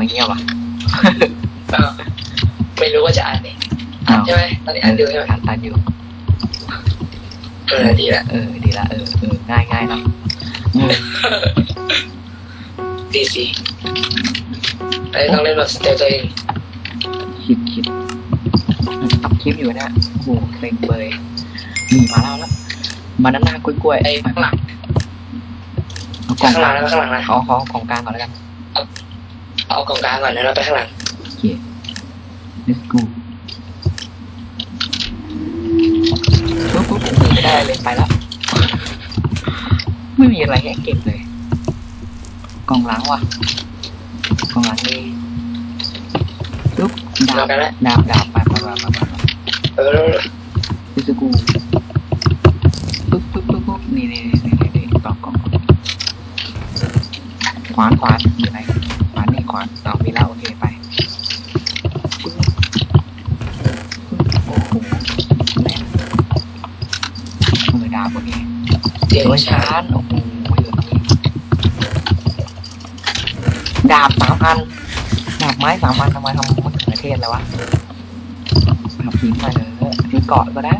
ไมเงียบอะอ้าวไม่รู้ว่าจะอ่านนี่อ้าวใช่ไหมตอนนี้อ่านอยู่ใช่ไหมอ่านตันอยู่ เออดีละเออดีละเออเออง่ายง่ายเนาะอืมดีสิไอ้ต้องเล่นแบบสเตลตัวเองคิดคิดตับคลิปอยู่เนี่ยโอ้โหเซ็งเบยมีมาแล้วแล้วบานาน่ากล้วยกล้วยไอ้ข้างหลังเอากล่องข้างหกลัลางงแล้วข้างหลังนะขอขอของกลางก่อนแล้วกัน เอากล่องกลางก่อนแล้วเราไปข้างหลัง โอเค let's go ปุ๊บปุ๊บหนีไม่ได้เลยไปแล้ว ไม่มีอะไรให้เก็บเลย กล่องล้างว่ะ กล่องล้างนี่ปุ๊บดาเราบกันแล้วดาบดาบไปไปไปไปไปเออแล้วดิสกูปุ๊บปุ๊บปุ๊บปุ๊บนี่นี่นี่นี่นี่กล่องกล่องขวานขวานอยู่ไหน ขวานนี่ขวานเอามีแล้วโอเคไปมือดาบโอเคเสียงโดยช้าชาร์จโอ้โหอยู่ตรงนี้ดาบสามพันดาบไม้สามพันทำไมทำมะเขือเทศแล้ววะทำทิ้งไปเลยซื้อเกาะก็ได้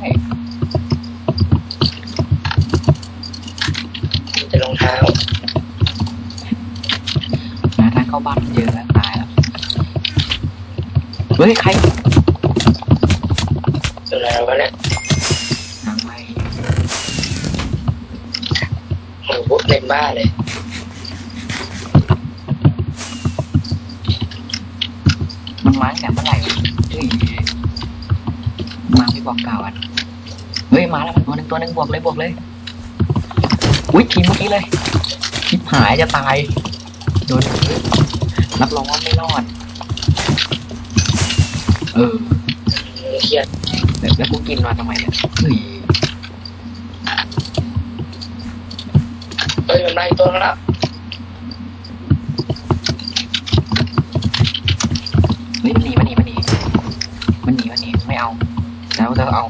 แต่รองเท้า เข้าบ้านเจอแล้วตายแล้วเฮ้ยใครตรงไหนเราวะเนี่ยหางไม่โอ้โหเต็มบ้านเลยมันมาตั้งแต่เมื่อไหร่วะเฮ้ยมาไม่บอกกล่าวอะเฮ้ยมาแล้วมันตัวหนึ่งตัวหนึ่งบวกเลยบวกเลยอุ้ยทีมเมื่อกี้เลยชิบหายจะตายโดน รับรองว่าไม่รอด เออเครียดแล้วแล้วกูกินมาทำไมเนี่ยเฮ้ยเฮ้ยมันมาอีกตัวแล้วเฮ้ยมันหนีมันหนีมันหนีมันหนีมันหนีไม่เอา แล้วจะเอา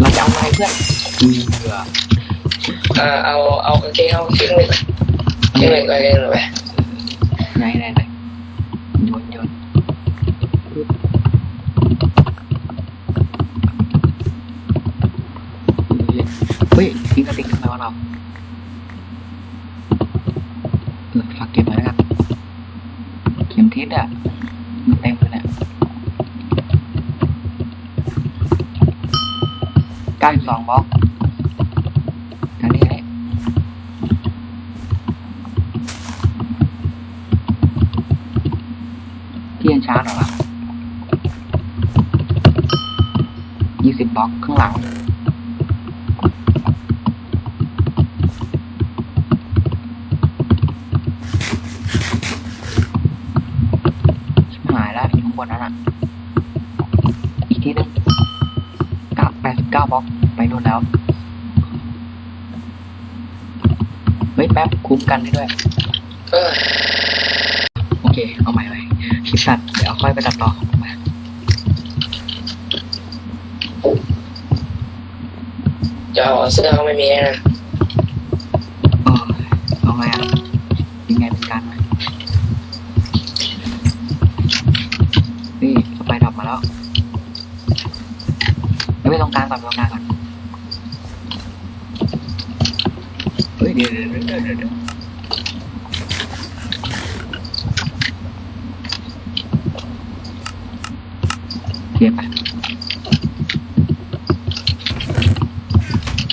เราจะเอาอะไรเพื่อนเบื่ออ่าเอาเอากางเกงเอากางเกงเลยกางเกงเลยกางเกงเลยไป ไหนไหนไหนโยนโยนปึ๊บ เฮ้ยทิ้งกระติกทำไมวะเราเออฝากเก็บไว้แล้วกันเข็มทิศอะมันเต็มเลยเนี่ยเก้าสิบสองบล็อกทางนี้เลยที่ยันชาร์จหรอวะยี่สิบบล็อกข้างหลัง ชิบหายแล้วอยู่ข้าง บนนั้นอะอีกทีหนึงเก้าแปดสิบเก้าบล็อกไปนู่นแล้ว เฮ้ยแป๊บคุ้มกันได้ด้วยเออโอเค เอาใหม่เลยคลิปสัตว์เดี๋ยวเอาค่อยไปตัดต่อมาจะเอาเสื้อเขาไม่มีนะ เออเอาไงอะยังไงเป็นการ ไปดับมาแล้วเดี๋ยวไปตรงกลางก่อนตรงกลางก่อนเฮ้ยเดี๋ยวเดี๋ยวเดี๋ยวเดี๋ยวเดี๋ยวไป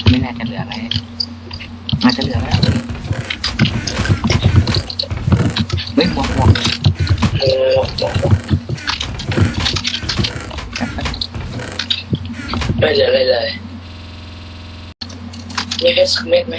ไม่น่าจะเหลืออะไรอาจจะเหลือแล้วเฮ้ยหมวกหมวก ไม่เหลืออะไรเลยมีเพชรสักเม็ดไหม